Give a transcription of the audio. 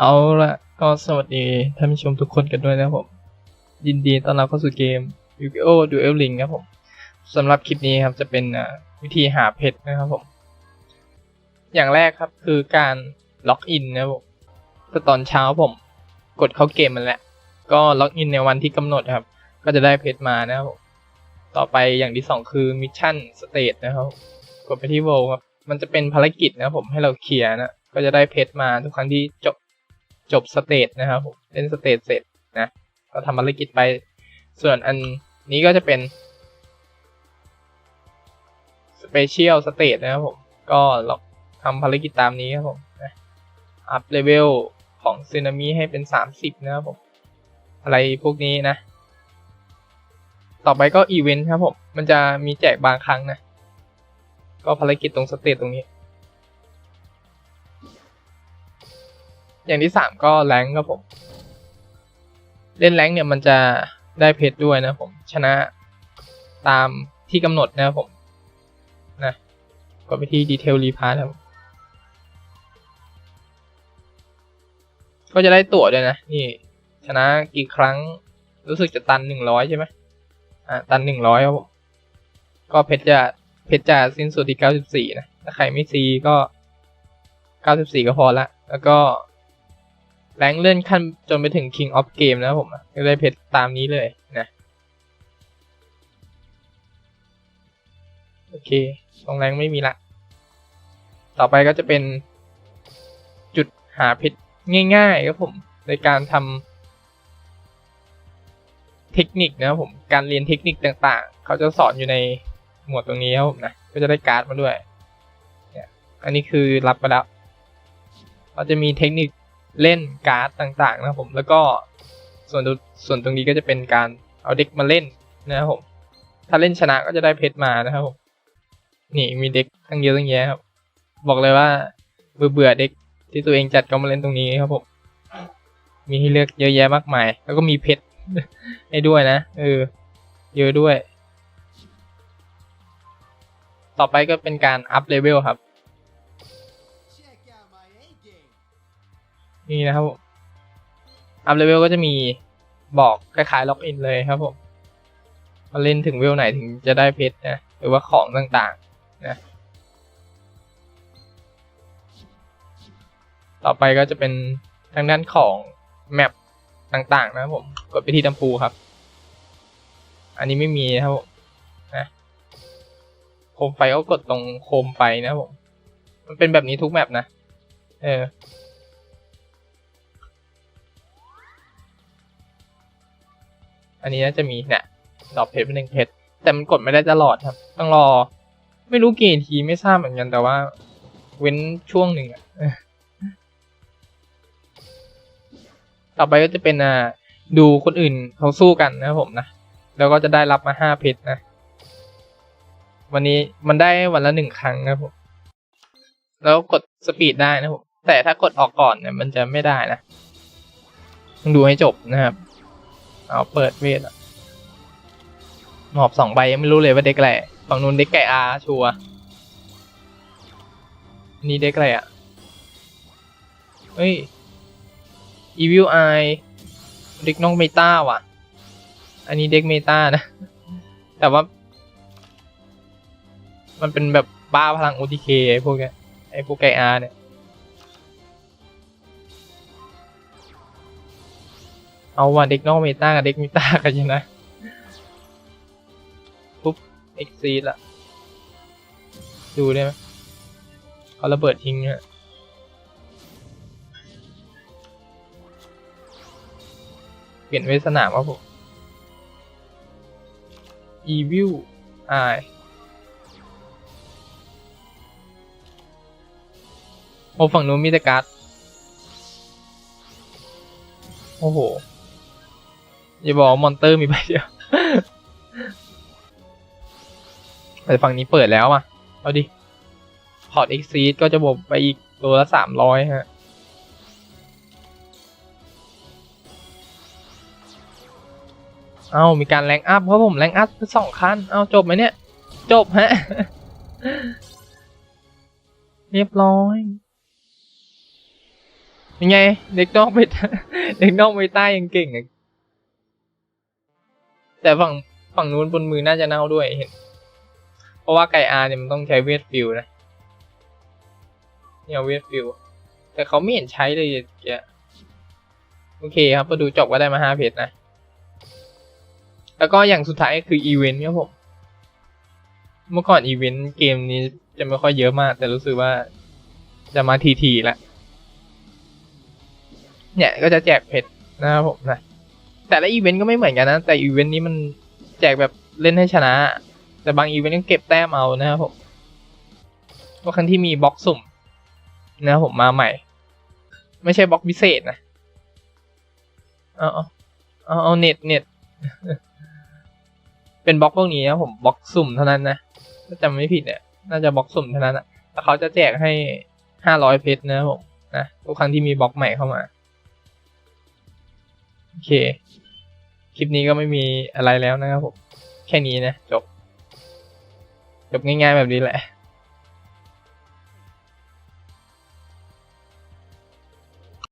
เอาละก็สวัสดีท่านผู้ชมทุกคนกันด้วยนะครับผม ยินดีต้อนรับเข้าสู่เกม Yu-Gi-Oh! Duel Link ครับผมสำหรับคลิปนี้ครับจะเป็นวิธีหาเพชรนะครับผม อย่างแรกครับคือการล็อกอินนะครับผมตอนเช้าผมกดเข้าเกมมันแหละ ก็ล็อกอินในวันที่กำหนดครับ ก็จะได้เพชรมานะครับผมต่อไปอย่างที่สองคือมิชชั่นสเตทนะครับ กดไปที่โวครับ มันจะเป็นภารกิจนะครับผมให้เราเคลียร์นะ ก็จะได้เพชรมาทุกครั้งที่จบ จบสเตจนะครับผมเล่นสเตจเสร็จนะก็ทำภารกิจไป ส่วนอันนี้ก็จะเป็นสเปเชียลสเตจนะครับผม ก็เราทำภารกิจตามนี้ครับผมอัพเลเวลของซึนามิให้เป็นสามสิบนะครับผม อะไรพวกนี้นะ ต่อไปก็อีเวนต์ครับผม มันจะมีแจกบางครั้งนะ ก็ภารกิจตรงสเตจตรงนี้ อย่างที่สามก็แรงครับผม เล่นแรงเนี่ยมันจะได้เพชรด้วยนะผม ชนะตามที่กำหนดนะครับผมนะก็ไปที่ดีเทลรีพาร์ครับก็จะได้ตั๋วด้วยนะ นี่ ชนะกี่ครั้งรู้สึกจะตันหนึ่งร้อยใช่ไหมอ่าตันหนึ่งร้อยครับผมก็เพชรจะเพชรจะสิ้นสุดที่เก้าสิบสี่นะ ถ้าใครไม่ซีก็เก้าสิบสี่ก็พอละ แล้วก็ แรงเลื่อนขั้นจนไปถึง King of Game นะครับผมก็ได้เพชรตามนี้เลยนะ โอเค ตรงแรงไม่มีละ ต่อไปก็จะเป็นจุดหาเพชรง่ายๆครับผมในการทำเทคนิคนะครับผม การเรียนเทคนิคต่างๆ เขาจะสอนอยู่ในหมวดตรงนี้ครับผมนะ ก็จะได้การ์ดมาด้วย อันนี้คือรับมาแล้วเราจะมีเทคนิค เล่นการ์ดต่างๆนะครับผมแล้วก็ส่วนส่วนตรงนี้ก็จะเป็นการเอาเด็กมาเล่นนะครับผมถ้าเล่นชนะก็จะได้เพชรมานะครับผมนี่มีเด็กตั้งเยอะตั้งแยะครับ บอกเลยว่าเบื่อเบื่อเด็กที่ตัวเองจัดก็มาเล่นตรงนี้ครับผมมีให้เลือกเยอะแยะมากมาย แล้วก็มีเพชรให้ด้วยนะเออเยอะด้วย ต่อไปก็เป็นการอัพเลเวลครับ นี่นะครับผมอัพเลเวลก็จะมีบอกคล้ายๆล็อกอินเลยครับผมมาเล่นถึงเวลไหนถึงจะได้เพชรนะหรือว่าของต่างๆนะต่อไปก็จะเป็นทางด้านของแมปต่างๆ นะครับผมกดไปที่ดัมพูครับ อันนี้ไม่มีนะครับผมนะโคมไฟก็กดตรงโคมไฟนะครับผมมันเป็นแบบนี้ทุกแมปนะเออ อันนี้น่าจะมีเนี่ยดอกเพชรเป็นหนึ่งเพชรแต่มันกดไม่ได้ตลอดครับ ต้องรอ ไม่รู้กี่นาทีไม่ทราบเหมือนกันแต่ว่า เว้นช่วงหนึ่งอะต่อไปก็จะเป็นอ่าดูคนอื่นเขาสู้กันนะครับผมนะแล้วก็จะได้รับมาห้าเพชรนะ วันนี้มันได้วันละหนึ่งครั้งนะครับผมแล้วกดสปีดได้นะครับผมแต่ถ้ากดออกก่อนเนี่ยมันจะไม่ได้นะต้องดูให้จบนะครับ เอาเปิดเวทหมอบสองใบยังไม่รู้เลยว่าเด็กอะไรฝั่งนู้นเด็กไก่อาชัวนี่เด็กอะไรอะเฮ้ย Evil Eye เด็กน้องเมตาว่ะ อันนี้เด็กเมตานะ แต่ว่า มันเป็นแบบบ้าพลัง OTK ไอพวกเนี้ยไอพวกไก่อาเนี่ย เอาว่ะเด็กนอกเมตากับเด็กเมตากันยังนะปุ๊บเอ็กซีละดูได้ไหมเขาระเบิดทิ้งฮะเปลี่ยนเวทสนามครับผม Evil Eye โอ้ฝั่งนู้นมีแต่การ์ดโอ้โห อย่าบอกมอนเตอร์มีใบเดียวแต่ฝั่งนี้เปิดแล้วอะ เอาดิพอร์ตเอ็กซีก็จะบวกไปอีกตัวละสามร้อยฮะ เอามีการแรงอัพเพราะผมแรงอัพสองคัน เอาจบไหมเนี่ย จบฮะ เรียบร้อยยังไง เด็กนอกไปเด็กนอกไปใต้ยังเก่งอะ แต่ฝั่งฝั่งนู้นบนมือน่าจะเน่าด้วยเห็น เพราะว่าไก่อาเนี่ยมันต้องใช้เวทฟิลนะเนี่ยเวทฟิลแต่เขาไม่เห็นใช้เลยเกียโอเคครับมาดูจบก็ได้มาห้าเพจนะ แล้วก็อย่างสุดท้ายคืออีเวนต์ครับผม เมื่อก่อนอีเวนต์เกมนี้จะไม่ค่อยเยอะมาก แต่รู้สึกว่าจะมาทีทีๆละเนี่ยก็จะแจกเพชรนะครับผมนะ แต่ละอีเวนต์ก็ไม่เหมือนกันนะ แต่อีเวนต์นี้มันแจกแบบเล่นให้ชนะ แต่บางอีเวนต์ก็เก็บแต้มเอานะครับผมว่าครั้งที่มีบล็อกสุ่มนะครับผมมาใหม่ ไม่ใช่บล็อกพิเศษนะเอาเอาเอาเอาเน็ตเน็ตเป็นบล็อกพวกนี้นะผมบล็อกสุ่มเท่านั้นนะถ้าจำไม่ผิดเนี่ยน่าจะบล็อกสุ่มเท่านั้นนะแต่เขาจะแจกให้ห้าร้อยเพชรนะครับผมนะทุกครั้งที่มีบล็อกใหม่เข้ามาโอเค คลิปนี้ก็ไม่มีอะไรแล้วนะครับผม แค่นี้นะ จบ จบง่ายๆแบบนี้แหละ